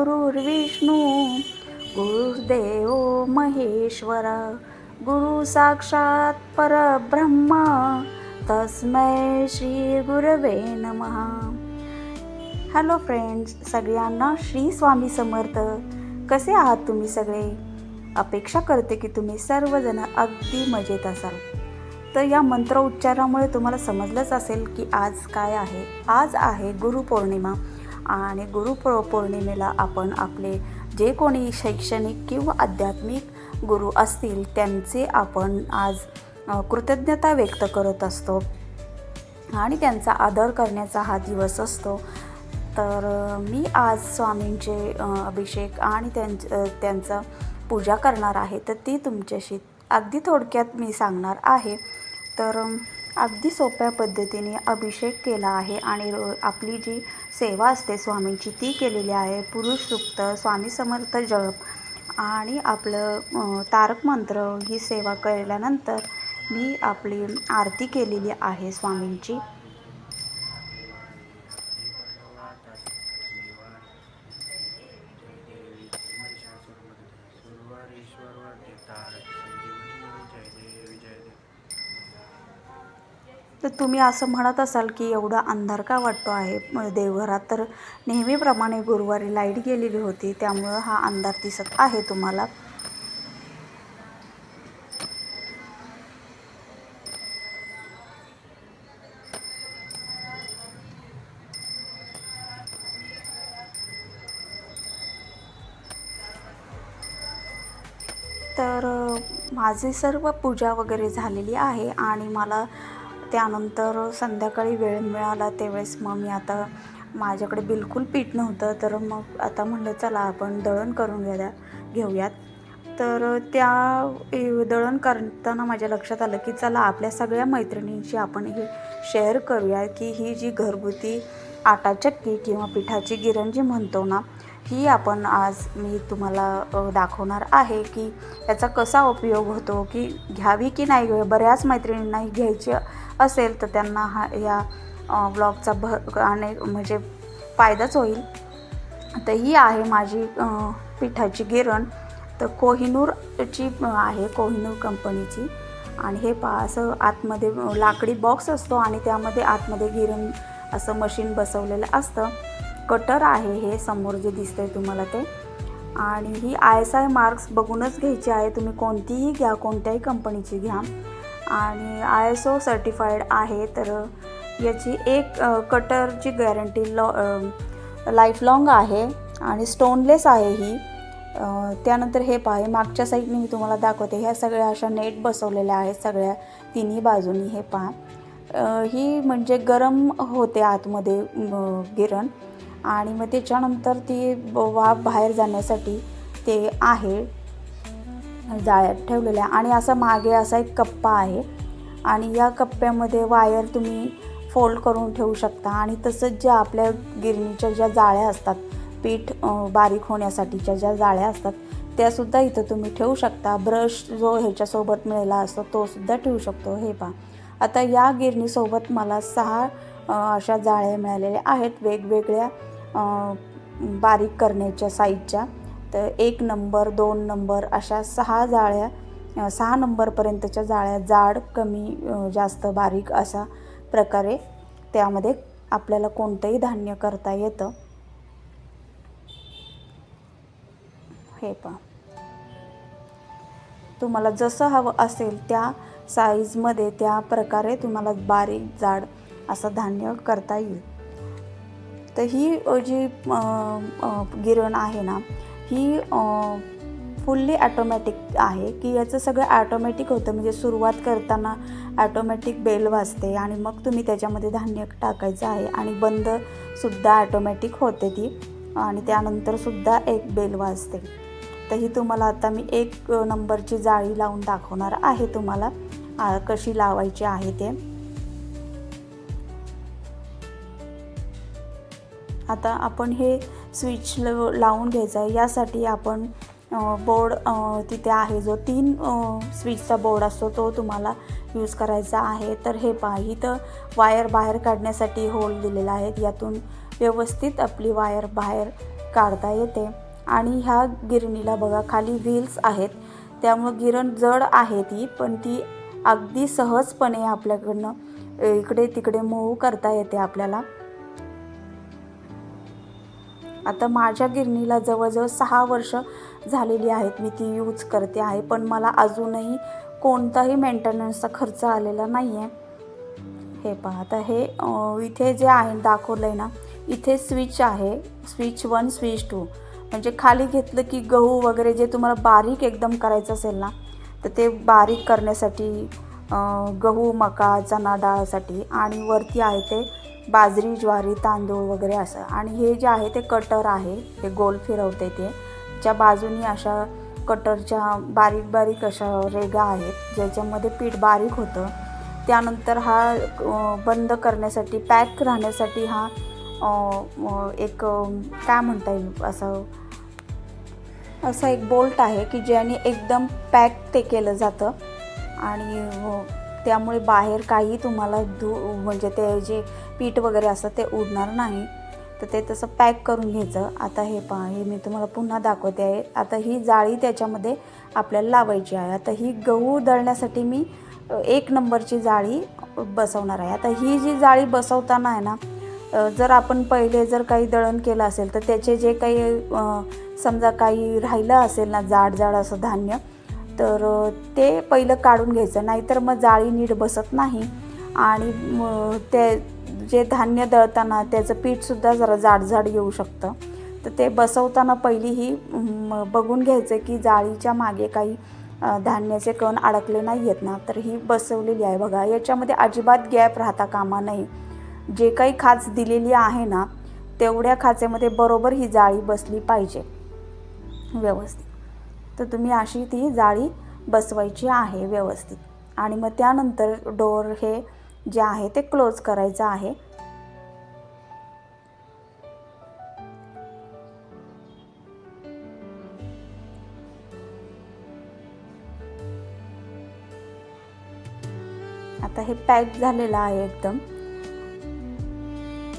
गुरुर्विष्णू गुरुर्देव महेश्वर गुरु साक्षात परब्रह्मा तस्मै श्री गुरवे नमहा हॅलो फ्रेंड्स सगळ्यांना श्री स्वामी समर्थ. कसे आहात तुम्ही सगळे? अपेक्षा करते की तुम्ही सर्वजण अगदी मजेत असाल. तर या मंत्र उच्चारामुळे तुम्हाला समजलंच असेल की आज काय आहे. आज आहे गुरुपौर्णिमा. आणि गुरु पौर्णिमेला आपण आपले जे कोणी शैक्षणिक किंवा आध्यात्मिक गुरु असतील त्यांचे आपण आज कृतज्ञता व्यक्त करत असतो. आणि त्यांचा आदर करण्याचा हा दिवस असतो. तर मी आज स्वामींचे अभिषेक आणि त्यांच त्यांचं पूजा करणार आहे. तर ती तुमच्याशी अगदी थोडक्यात मी सांगणार आहे. तर अगदी सोप्या पद्धतीने अभिषेक केला आहे आणि रो- आपली जी सेवा असते स्वामींची ती केलेली आहे. पुरुष सुक्त स्वामी समर्थ जप आणि आपलं तारक मंत्र ही सेवा केल्यानंतर मी आपली आरती केलेली आहे स्वामींची. तर तुम्ही असं म्हणत असाल की एवढा अंधार का वाटतो आहे? देवघरात तर नेहमीप्रमाणे गुरुवारी लाइट गेलेली होती त्यामुळं हा अंधार दिसत आहे तुम्हाला? तर माझी सर्व पूजा वगैरे झालेली आहे आणि मला त्यानंतर संध्याकाळी वेळ मिळाला त्यावेळेस मग मी आता माझ्याकडे बिलकुल पीठ नव्हतं तर मग आता म्हणलं चला आपण दळण करून घ्या घेऊयात. तर त्या दळण करताना माझ्या लक्षात आलं की चला आपल्या सगळ्या मैत्रिणींशी आपण हे शेअर करूया की ही जी घरगुती आटा चक्की किंवा पिठाची गिरण जी म्हणतो ना ही आपण आज मी तुम्हाला दाखवणार आहे की याचा कसा उपयोग होतो की घ्यावी की नाही बऱ्याच मैत्रिणींना ही घ्यायची असेल तर त्यांना हा या ब्लॉगचा भ अनेक म्हणजे फायदाच होईल. तर ही आहे माझी पिठाची गिरण. तर कोहिनूरची आहे कोहिनूर कंपनीची. आणि हे पा असं आतमध्ये लाकडी बॉक्स असतो आणि त्यामध्ये आतमध्ये गिरण असं मशीन बसवलेलं असतं. कटर आहे हे समोर जे दिसतंय तुम्हाला ते. आणि ही आय एस आय मार्क्स बघूनच घ्यायची आहे. तुम्ही कोणतीही घ्या कोणत्याही कंपनीची घ्या. आणि आय एस ओ सर्टिफाईड आहे तर याची एक कटरची गॅरंटी लॉ लाईफ लाँग आहे आणि स्टोनलेस आहे ही. त्यानंतर हे पहा मागच्या साईडने मी तुम्हाला दाखवते ह्या सगळ्या अशा नेट बसवलेल्या आहेत सगळ्या तिन्ही बाजूनी हे पहा. ही म्हणजे गरम होते आतमध्ये गिरण आणि मग त्याच्यानंतर ती वाफ बाहेर जाण्यासाठी ते आहे. जाळ्यात ठेवलेल्या आणि असा मागे असा एक कप्पा आहे. आणि या कप्प्यामध्ये वायर तुम्ही फोल्ड करून ठेवू शकता. आणि तसंच ज्या आपल्या गिरणीच्या ज्या जाळ्या असतात पीठ बारीक होण्यासाठीच्या ज्या जाळ्या असतात त्यासुद्धा इथं तुम्ही ठेवू शकता. ब्रश जो ह्याच्यासोबत मिळाला असतो तोसुद्धा ठेवू शकतो. हे पहा. आता या गिरणीसोबत मला सहा अशा जाळ्या मिळालेल्या आहेत. वेगवेगळ्या बारीक करण्याच्या साईजच्या तर एक नंबर दोन नंबर अशा सहा जाळ्या सहा नंबरपर्यंतच्या जाळ्या जाड कमी जास्त बारीक अशा प्रकारे त्यामध्ये आपल्याला कोणतंही धान्य करता येतं. हे पहा. तुम्हाला जसं हवं असेल त्या साईजमध्ये त्या प्रकारे तुम्हाला बारीक जाड असं धान्य करता येईल. तर ही जी गिरण आहे ना ही फुल्ली ॲटोमॅटिक आहे की याचं सगळं ॲटोमॅटिक होतं. म्हणजे सुरुवात करताना ॲटोमॅटिक बेल वाजते आणि मग तुम्ही त्याच्यामध्ये धान्य टाकायचं आहे आणि बंदसुद्धा ॲटोमॅटिक होते ती आणि त्यानंतरसुद्धा एक बेल वाजते. तर ही तुम्हाला आता मी एक नंबरची जाळी लावून दाखवणार आहे तुम्हाला कशी लावायची आहे ते. आता आपण हे स्विच ल लावून घ्यायचं आहे. यासाठी आपण बोर्ड तिथे आहे जो तीन स्विचचा बोर्ड असतो तो तुम्हाला यूज करायचा आहे. तर हे पहा इथं वायर बाहेर काढण्यासाठी होल दिलेला आहे. यातून व्यवस्थित आपली वायर बाहेर काढता येते. आणि ह्या गिरणीला बघा खाली व्हील्स आहेत. त्यामुळं गिरण जड आहे ती पण ती अगदी सहजपणे आपल्याकडनं इकडे तिकडे मूव करता येते आपल्याला. आता माझ्या गिरणीला जवळजवळ सहा वर्ष झालेली आहेत. मी ती यूज करते आहे पण मला अजूनही कोणताही मेंटेनन्सचा खर्च आलेला नाही आहे हे पहा आता हे इथे जे आहे दाखवलं आहे ना इथे स्विच आहे. स्विच वन स्विच टू म्हणजे खाली घेतलं की गहू वगैरे जे तुम्हाला बारीक एकदम करायचं असेल ना तर ते बारीक करण्यासाठी गहू मका चणा डाळसाठी आणि वरती आहे ते बाजरी ज्वारी तांदूळ वगैरे असं. आणि हे जे आहे ते कटर आहे. हे गोल फिरवते ते. च्या बाजूनी अशा कटरच्या बारीक बारीक अशा रेगा आहेत. ज्याच्यामध्ये पीठ बारीक होतं. त्यानंतर हा बंद करण्यासाठी पॅक राहण्यासाठी हा एक काय म्हणता येईल? असं असा एक बोल्ट आहे की ज्याने एकदम पॅक ते केलं जातं. आणि त्यामुळे बाहेर काही तुम्हाला धू म्हणजे ते जे पीठ वगैरे असं ते उडणार नाही. तर ते तसं पॅक करून घ्यायचं. आता हे पहा हे मी तुम्हाला पुन्हा दाखवते आहे. आता ही जाळी त्याच्यामध्ये आपल्याला लावायची आहे. आता ही गहू दळण्यासाठी मी एक नंबरची जाळी बसवणार आहे. आता ही जी जाळी बसवताना आहे ना जर आपण पहिले जर काही दळण केलं असेल तर त्याचे जे काही समजा काही राहिलं असेल ना जाड जाड असं धान्य तर ते पहिलं काढून घ्यायचं. नाहीतर मग जाळी नीट बसत नाही. आणि म, ते जे धान्य दळताना त्याचं पीठसुद्धा जरा जाड येऊ शकतं. तर ते बसवताना पहिली ही बघून घ्यायचं की जाळीच्या मागे काही धान्याचे कण अडकले नाही आहेत ना तर ही बसवलेली आहे. बघा याच्यामध्ये अजिबात गॅप राहता कामा नाही जे काही खाच दिलेली आहे ना तेवढ्या खाचेमध्ये बरोबर ही जाळी बसली पाहिजे. व्यवस्थित. तर तुम्ही अशी ती जाळी बसवायची आहे व्यवस्थित. आणि मग त्यानंतर डोर हे जे आहे ते क्लोज करायचं आहे. आता हे पॅक झालेलं आहे एकदम.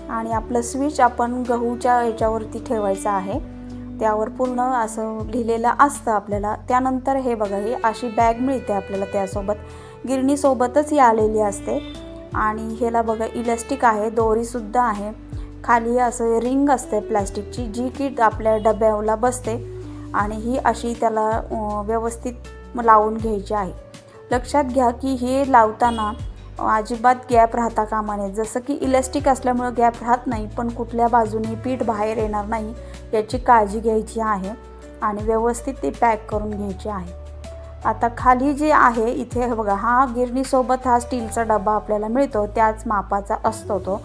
आणि आपलं स्विच आपण गहूच्या याच्यावरती ठेवायचं आहे. त्यावर पूर्ण असं लिहिलेलं असतं आपल्याला. त्यानंतर हे बघा ही अशी बॅग मिळते आपल्याला त्यासोबत. गिरणीसोबतच ही आलेली असते. आणि ह्याला बघा इलास्टिक आहे दोरीसुद्धा आहे. खाली असं रिंग असते प्लॅस्टिकची जी की आपल्या डब्याला बसते आणि ही अशी त्याला व्यवस्थित लावून घ्यायची आहे. लक्षात घ्या की हे लावताना अजिबात गॅप राहता कामा नये. जसं की इलास्टिक असल्यामुळं गॅप राहत नाही पण कुठल्या बाजूने पीठ बाहेर येणार नाही याची काळजी घ्यायची आहे आणि व्यवस्थित ती पॅक करून घ्यायची आहे. आता खाली जे आहे इथे हे बघा हा गिरणीसोबत हा स्टीलचा डबा आपल्याला मिळतो त्याच मापाचा असतो तो.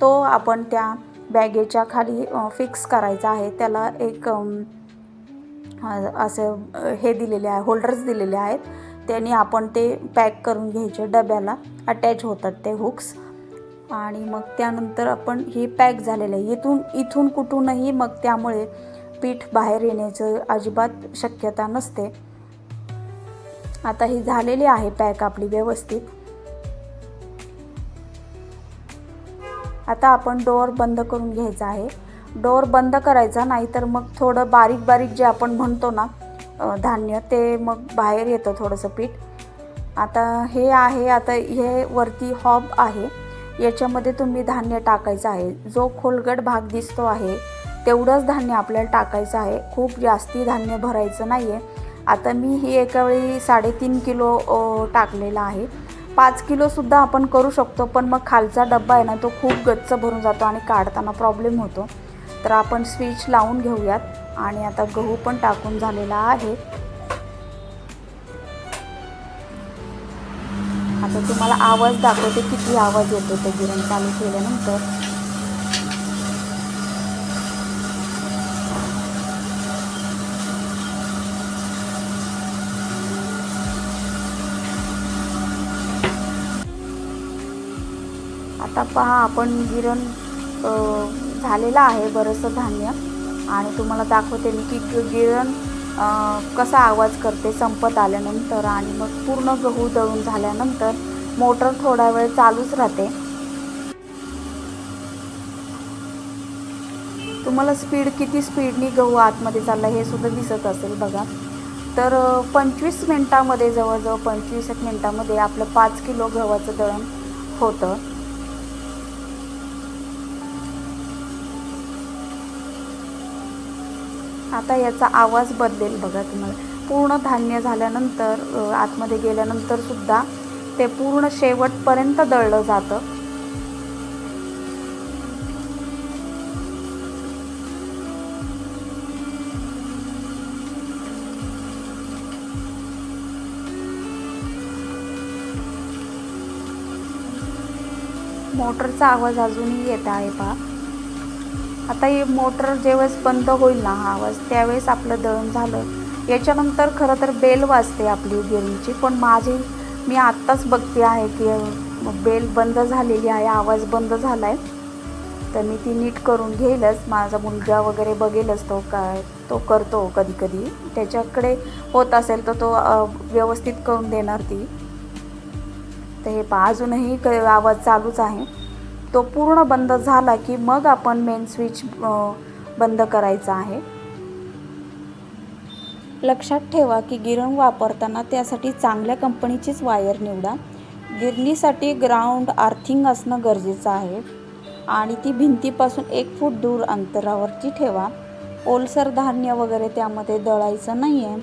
तो आपण त्या बॅगेच्या खाली फिक्स करायचा आहे. त्याला एक असं हे दिलेले आहे होल्डर्स दिलेले आहेत. त्यांनी आपण ते पॅक करून घ्यायचे डब्याला अटॅच होतात ते हुक्स आणि मग त्यानंतर आपण हे पॅक झालेलं आहे. इथून इथून कुठूनही मग त्यामुळे पीठ बाहेर येण्याचं अजिबात शक्यता नसते. आता ही झालेली आहे पॅक आपली व्यवस्थित. आता आपण डोअर बंद करून घ्यायचा आहे. डोअर बंद करायचा नाहीतर मग थोडं बारीक बारीक जे आपण म्हणतो ना धान्य ते मग बाहेर येतं थोडंसं पीठ. आता हे आहे आता हे वरती हॉब आहे. याच्यामध्ये तुम्ही धान्य टाकायचं आहे. जो खोलगट भाग दिसतो आहे तेवढंच धान्य आपल्याला टाकायचं आहे. खूप जास्ती धान्य भरायचं नाही आहे आता मी ही एका वेळी साडेतीन किलो टाकलेला आहे. पाच किलोसुद्धा आपण करू शकतो पण मग खालचा डब्बा आहे ना तो खूप गच्च भरून जातो आणि काढताना प्रॉब्लेम होतो. तर आपण स्विच लावून घेऊयात आणि आता गहू पण टाकून झालेला आहे. आता तुम्हाला आवाज दाखवते किती आवाज येतो ते गिरण चालू केल्यानंतर. आता पहा आपण गिरण झालेलं आहे बरंचसं धान्य. आणि तुम्हाला दाखवते मी की गिरण कसा आवाज करते संपत आल्यानंतर आणि मग पूर्ण गहू दळून झाल्यानंतर मोटर थोडा वेळ चालूच राहते. तुम्हाला स्पीड किती स्पीडनी गहू आतमध्ये चालला हे सुद्धा दिसत असेल बघा. तर पंचवीस मिनटामध्ये जवळजवळ पंचवीस एक मिनटामध्ये आपलं पाच किलो गव्हाचं दळण होतं. आता याचा आवाज बदलेल बघा तुम्हाला. पूर्ण धान्य झाल्यानंतर आतमध्ये गेल्यानंतर सुद्धा ते पूर्ण शेवटपर्यंत दळलं जातं. मोटरचा आवाज अजूनही येत आहे पहा. आता ही मोटर ज्यावेळेस बंद होईल ना हा आवाज त्यावेळेस आपलं दळण झालं. याच्यानंतर खरं तर बेल वाजते आपली गिरणीची पण माझी मी आत्ताच बघते आहे की बेल बंद झालेली आहे आवाज बंद झाला आहे तर मी ती नीट करून घेईलच. माझा मुलगा वगैरे बघेलच तो काय तो करतो कधी कधी त्याच्याकडे होत असेल तर तो व्यवस्थित करून देणार ती. तर हे पहा अजूनही क आवाज चालूच आहे. तो पूर्ण बंद झाला की मग आपण मेन स्विच बंद करायचा आहे. लक्षात ठेवा की गिरण वापरताना त्यासाठी चांगल्या कंपनीचीच वायर निवडा. गिरणीसाठी ग्राउंड आर्थिंग असणं गरजेचं आहे. आणि ती भिंतीपासून एक फूट दूर अंतरावरची ठेवा. ओलसर धान्य वगैरे त्यामध्ये दळायचं नाही आहे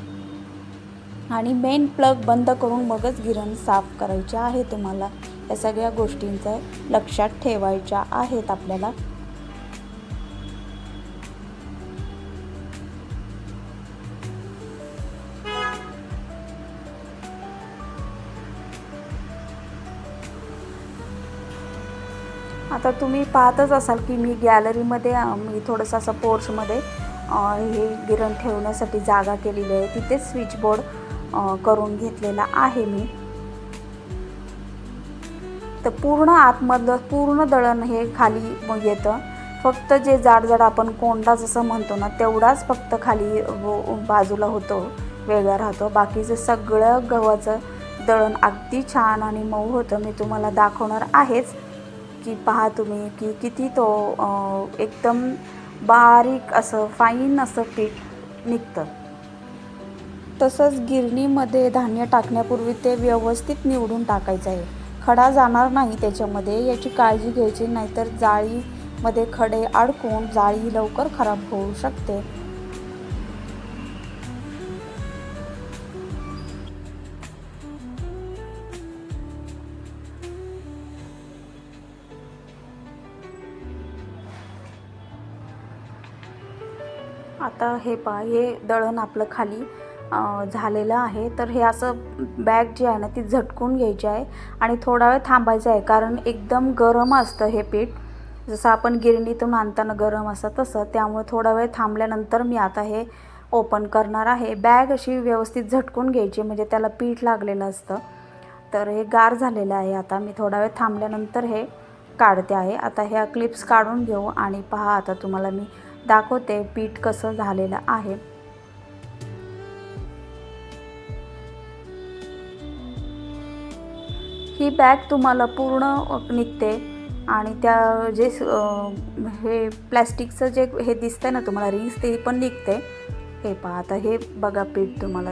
आणि मेन प्लग बंद करून मगच गिरण साफ करायचे आहे तुम्हाला. या सगळ्या गोष्टींचं लक्षात ठेवायच्या आहेत आपल्याला. आता तुम्ही पाहतच असाल की मी गॅलरीमध्ये मी थोडंसं असं पोर्चमध्ये हे गिरण ठेवण्यासाठी जागा केलेली आहे. तिथेच स्विचबोर्ड बोर्ड करून घेतलेला आहे मी. तर पूर्ण आतमधलं पूर्ण दळण हे खाली येतं. फक्त जे जाड जाड आपण कोंडा जसं म्हणतो ना तेवढाच फक्त खाली बाजूला होतो वेगळा राहतो. बाकीचं सगळं गव्हाचं दळण अगदी छान आणि मऊ होतं मी तुम्हाला दाखवणार आहेच. की पहा तुम्ही की किती तो एकदम बारीक असं फाईन असं पीठ निघतं. तसंच गिरणीमध्ये धान्य टाकण्यापूर्वी ते व्यवस्थित निवडून टाकायचं आहे. खडा जाणार नाही त्याच्यामध्ये. याची काळजी घ्यायची नाहीतर जाळीमध्ये खडे अडकून जाळी लवकर खराब होऊ शकते. आता हे पहा हे दळण आपलं खाली. झालेलं आहे. तर हे असं बॅग जी आहे ना ती झटकून घ्यायची आहे आणि थोडा वेळ थांबायचं आहे. कारण एकदम गरम असतं हे पीठ. जसं आपण गिरणीतून आणताना गरम असतं तसं. त्यामुळे थोडा वेळ थांबल्यानंतर मी आता हे ओपन करणार आहे. बॅग अशी व्यवस्थित झटकून घ्यायची म्हणजे त्याला पीठ लागलेलं असतं. तर हे गार झालेलं आहे आता. मी थोडा वेळ थांबल्यानंतर हे काढते आहे. आता ह्या क्लिप्स काढून घेऊ आणि पहा आता तुम्हाला मी दाखवते पीठ कसं झालेलं आहे. ही बॅग तुम्हाला पूर्ण निघते आणि त्या जे स- हे प्लॅस्टिकचं जे हे दिसतंय ना तुम्हाला रिंग्स ते पण निघते. हे पहा आता हे बघा पीठ तुम्हाला.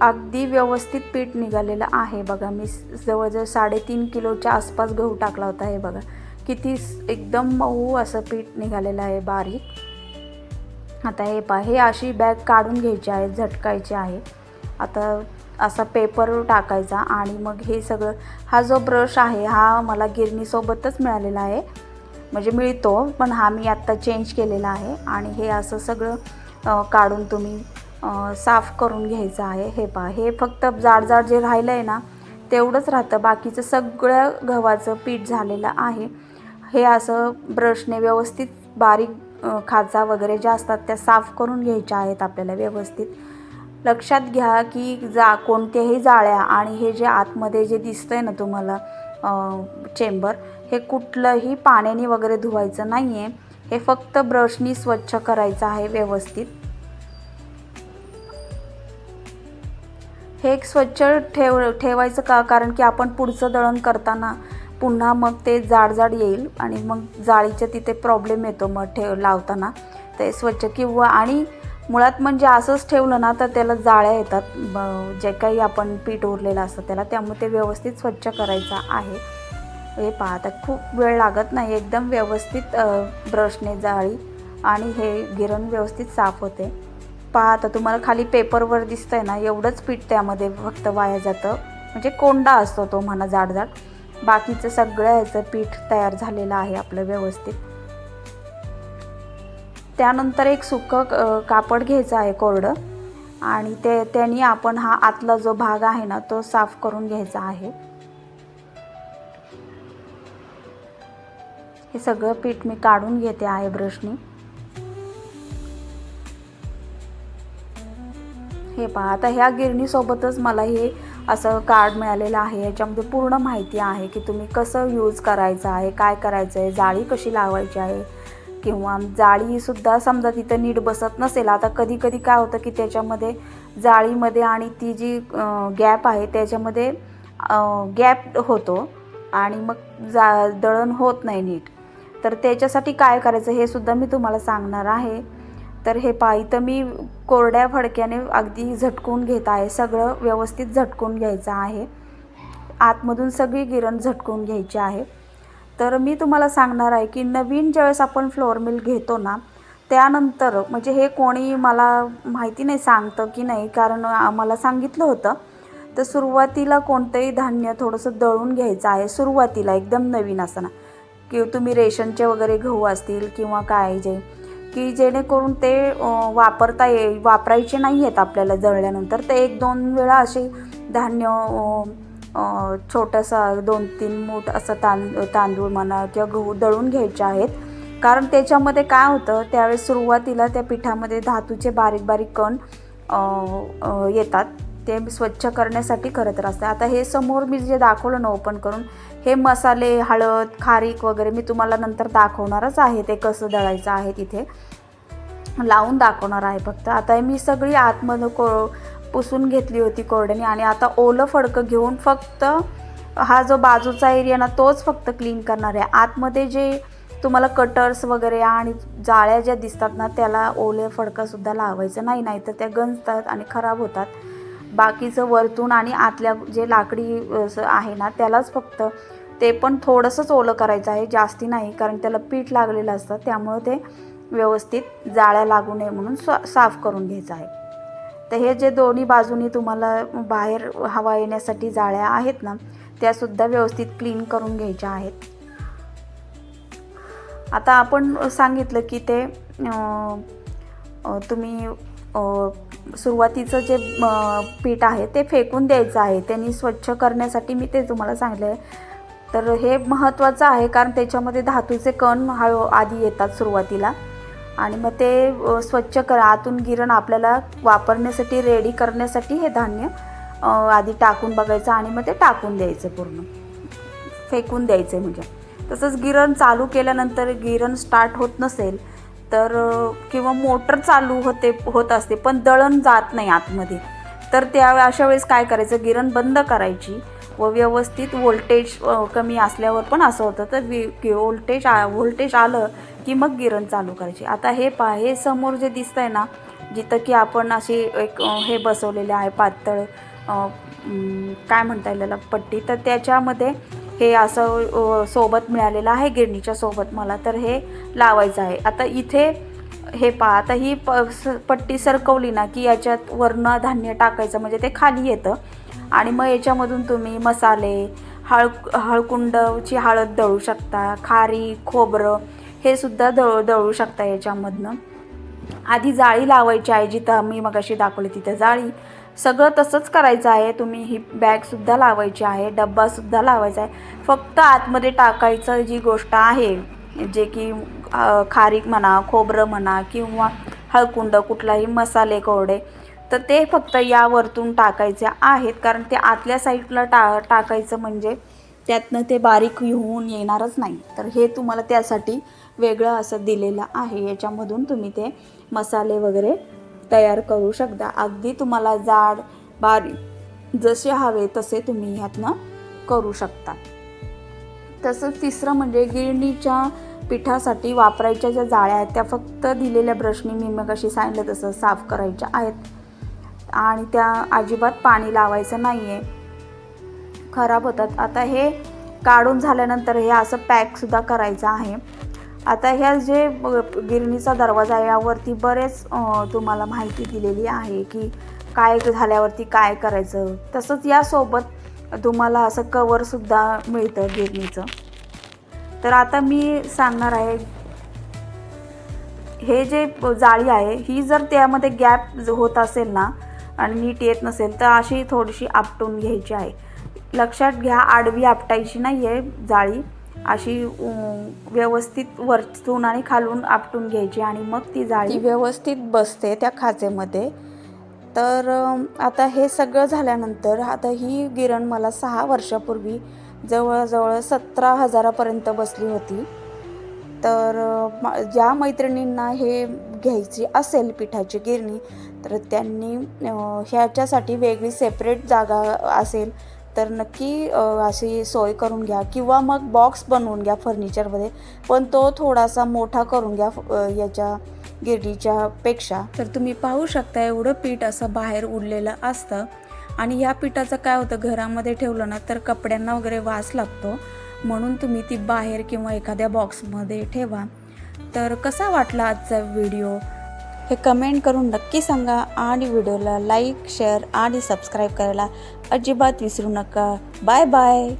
अगदी व्यवस्थित पीठ निघालेलं आहे बघा. मी जवळजवळ साडेतीन किलोच्या आसपास गहू टाकला होता हे बघा. किती एकदम मऊ असं पीठ निघालेलं आहे बारीक. आता हे पहा हे अशी बॅग काढून घ्यायची आहे झटकायची आहे. आता असा पेपर टाकायचा आणि मग हे सगळं हा जो ब्रश आहे हा मला गिरणीसोबतच मिळालेला आहे. म्हणजे मिळतो पण हा मी आत्ता चेंज केलेला आहे आणि हे असं सगळं काढून तुम्ही साफ करून घ्यायचं आहे. हे पहा हे फक्त जाड जाड जे राहिलं आहे ना तेवढंच राहतं. बाकीचं सगळं गव्हाचं पीठ झालेलं आहे. हे असं ब्रशने व्यवस्थित बारीक खाचा वगैरे ज्या असतात त्या साफ करून घ्यायच्या आहेत आपल्याला व्यवस्थित. लक्षात घ्या की जा कोणत्याही जाळ्या आणि हे जे आतमध्ये जे दिसतं आहे ना तुम्हाला चेंबर हे कुठलंही पाण्याने वगैरे धुवायचं नाही आहे हे फक्त ब्रशनी स्वच्छ करायचं आहे व्यवस्थित. हे एक स्वच्छ ठेव ठेवायचं का? कारण की आपण पुढचं दळण करताना पुन्हा मग ते जाड जाड येईल आणि मग जाळीच्या तिथे प्रॉब्लेम येतो मग ठेव लावताना. ते स्वच्छ किंवा आणि मुळात म्हणजे असंच ठेवलं ना तर त्याला जाळ्या येतात. ब- जे काही आपण पीठ उरलेलं असतं त्याला त्यामुळे ते व्यवस्थित स्वच्छ करायचं आहे. हे पहा आता खूप वेळ लागत नाही. एकदम व्यवस्थित ब्रशने जाळी आणि हे गिरण व्यवस्थित साफ होते. पहा आता तुम्हाला खाली पेपरवर दिसतंय ना एवढंच पीठ त्यामध्ये फक्त वाया जातं. म्हणजे कोंडा असतो तो म्हणा जाड जाड बाकीचं सगळं ह्याचं पीठ तयार झालेलं आहे आपलं व्यवस्थित. त्यानंतर एक सुकं कापड घ्यायचं आहे कोरडं. आणि ते त्यांनी आपण हा आतला जो भाग आहे ना तो साफ करून घ्यायचा आहे. हे सगळं पीठ मी काढून घेते आहे ब्रशनी. हे पहा आता ह्या गिरणीसोबतच मला हे असं कार्ड मिळालेलं आहे. याच्यामध्ये पूर्ण माहिती आहे की तुम्ही कसं यूज करायचं आहे काय करायचं आहे जाळी कशी लावायची आहे किंवा जाळीसुद्धा समजा तिथं नीट बसत नसेल. आता कधी कधी काय होतं की त्याच्यामध्ये जाळीमध्ये आणि ती जी गॅप आहे त्याच्यामध्ये गॅप होतो आणि मग जा दळण होत नाही नीट. तर त्याच्यासाठी काय करायचं हे सुद्धा मी तुम्हाला सांगणार आहे. तर हे पहा इथं मी कोरड्या फडक्याने अगदी झटकून घेत आहे. सगळं व्यवस्थित झटकून घ्यायचं आहे. आतमधून सगळी गिरण झटकून घ्यायची आहे. तर मी तुम्हाला सांगणार आहे की नवीन ज्यावेळेस आपण फ्लोअर मिल घेतो ना त्यानंतर म्हणजे हे कोणी मला माहिती नाही सांगतं की नाही कारण आम्हाला सांगितलं होतं. तर सुरुवातीला कोणतंही धान्य थोडंसं दळून घ्यायचं आहे सुरुवातीला एकदम नवीन असताना. की तुम्ही रेशनचे वगैरे गहू असतील किंवा काय जे की जेणेकरून ते वापरता ये वापरायचे नाही आहेत आपल्याला जळल्यानंतर ते एक दोन वेळा असे धान्य छोटासा दोन तीन मूठ असं तां तांदूळ म्हणा किंवा गहू दळून घ्यायचे आहेत. कारण त्याच्यामध्ये काय होतं त्यावेळेस सुरुवातीला त्या पिठामध्ये धातूचे बारीक बारीक कण येतात. ते स्वच्छ करण्यासाठी करत असते आता हे समोर मी जे दाखवलं ना ओपन करून हे मसाले हळद खारीक वगैरे मी तुम्हाला नंतर दाखवणारच आहे. ते कसं दळायचं आहे तिथे. लावून दाखवणार आहे फक्त. आता मी सगळी आतमध्ये को पुसून घेतली होती कोरड्याने आणि आता ओलं फडकं घेऊन फक्त हा जो बाजूचा एरिया ना तोच फक्त क्लीन करणार आहे. आतमध्ये जे तुम्हाला कटर्स वगैरे आणि जाळ्या ज्या दिसतात ना त्याला ओले फडकंसुद्धा लावायचं नाही नाही तर त्या गंजतात आणि खराब होतात. बाकीचं वरतून आणि आतल्या जे लाकडी आहे ना त्यालाच फक्त ते पण थोडंसंच ओलं करायचं आहे जास्ती नाही कारण त्याला पीठ लागलेलं असतं त्यामुळं ते व्यवस्थित जाळ्या लागू नये म्हणून स्वा साफ करून घ्यायचं आहे. तर हे जे दोन्ही बाजूनी तुम्हाला बाहेर हवा येण्यासाठी जाळ्या आहेत ना त्यासुद्धा व्यवस्थित क्लीन करून घ्यायच्या आहेत. आता आपण सांगितलं की ते तुम्ही सुरुवातीचं जे पीठ आहे ते फेकून द्यायचं आहे. त्यांनी स्वच्छ करण्यासाठी मी ते तुम्हाला सांगितलं आहे तर हे महत्त्वाचं आहे कारण त्याच्यामध्ये धातूचे कण हळू आधी येतात सुरुवातीला. आणि मग ते स्वच्छ कर. आतून गिरण आपल्याला वापरण्यासाठी रेडी करण्यासाठी हे धान्य आधी टाकून बघायचं आणि मग ते टाकून द्यायचं पूर्ण. फेकून द्यायचं म्हणजे. तसंच गिरण चालू केल्यानंतर गिरण स्टार्ट होत नसेल तर किंवा मोटर चालू होते होत असते पण दळण जात नाही आतमध्ये. तर त्या अशा वेळेस काय करायचं? गिरण बंद करायची व व्यवस्थित वोल्टेज कमी असल्यावर पण असं होतं. तर वि व्होल्टेज वोल्टेज आ व्होल्टेज आलं की मग गिरण चालू करायची. आता हे पा हे समोर जे दिसतं आहे ना जिथं की आपण अशी एक हे बसवलेले आहे पातळ काय म्हणता येईल त्याला पट्टी. तर त्याच्यामध्ये हे असं सोबत मिळालेलं आहे गिरणीच्या सोबत मला. तर हे लावायचं आहे. आता इथे हे पहा आता ही प स पट्टी सरकवली ना की याच्यात वरनं धान्य टाकायचं म्हणजे ते खाली येतं. आणि मग याच्यामधून तुम्ही मसाले हळ हळकुंडची हळद दळू शकता खारी खोबरं हे सुद्धा दळ दळू शकता याच्यामधनं. आधी जाळी लावायची आहे जिथं मी मगाशी दाखवली तिथं जाळी. सगळं तसंच करायचं आहे. तुम्ही ही बॅगसुद्धा लावायची आहे डब्बासुद्धा लावायचा आहे. फक्त आतमध्ये टाकायचं जी गोष्ट आहे जे की खारीक म्हणा खोबरं म्हणा किंवा हळकुंड कुठलाही मसाले कोरडे तर ते फक्त यावरतून टाकायचे आहेत. कारण ते आतल्या साईडला टा टाकायचं म्हणजे त्यातनं ते बारीक होऊन येणारच नाही. तर हे तुम्हाला त्यासाठी वेगळं असं दिलेलं आहे. याच्यामधून तुम्ही ते मसाले वगैरे तयार करू शकता. अगदी तुम्हाला जाड बारीक जसे हवे तसे तुम्ही ह्यातनं करू शकता. तसंच तिसरं म्हणजे गिरणीच्या पिठासाठी वापरायच्या ज्या जाळ्या आहेत त्या फक्त दिलेल्या ब्रशनी मी मग अशी सांगितलं तसं साफ करायच्या आहेत. आणि त्या अजिबात पाणी लावायचं नाही आहे खराब होतात. आता हे काढून झाल्यानंतर हे असं पॅकसुद्धा करायचं आहे. आता ह्या जे गिरणीचा दरवाजा आहे यावरती बरेच तुम्हाला माहिती दिलेली आहे की काय झाल्यावरती काय करायचं. तसंच यासोबत तुम्हाला असं कवरसुद्धा मिळतं गिरणीचं. तर आता मी सांगणार आहे हे जे जाळी आहे ही जर त्यामध्ये गॅप होत असेल ना आणि नीट येत नसेल तर अशी थोडीशी आपटून घ्यायची आहे. लक्षात घ्या आडवी आपटायची नाही आहे जाळी. अशी व्यवस्थित वरतून आणि खालून आपटून घ्यायची आणि मग ती जाळी व्यवस्थित बसते त्या खाचेमध्ये तर आता हे सगळं झाल्यानंतर आता ही गिरण मला सहा वर्षापूर्वी जवळजवळ सतरा हजारापर्यंत बसली होती. तर ज्या मैत्रिणींना हे घ्यायची असेल पिठाची गिरणी तर त्यांनी ह्याच्यासाठी वेगळी सेपरेट जागा असेल. तर नक्की अशी सोय करून घ्या किंवा मग बॉक्स बनवून घ्या फर्निचरमध्ये पण तो थोडासा मोठा करून घ्या याच्या गिरणीच्या पेक्षा. तर तुम्ही पाहू शकता एवढं पीठ असं बाहेर उडलेलं असतं. आणि या पिठाचं काय होतं घरामध्ये ठेवलं ना तर कपड्यांना वगैरे वास लागतो. म्हणून तुम्ही ती बाहेर किंवा एखाद्या बॉक्समध्ये ठेवा. तर कसा वाटला आजचा व्हिडिओ? हे कमेंट करून नक्की सांगा आणि व्हिडिओला लाईक शेअर आणि सबस्क्राईब करायला अजिबात विसरू नका. Bye bye.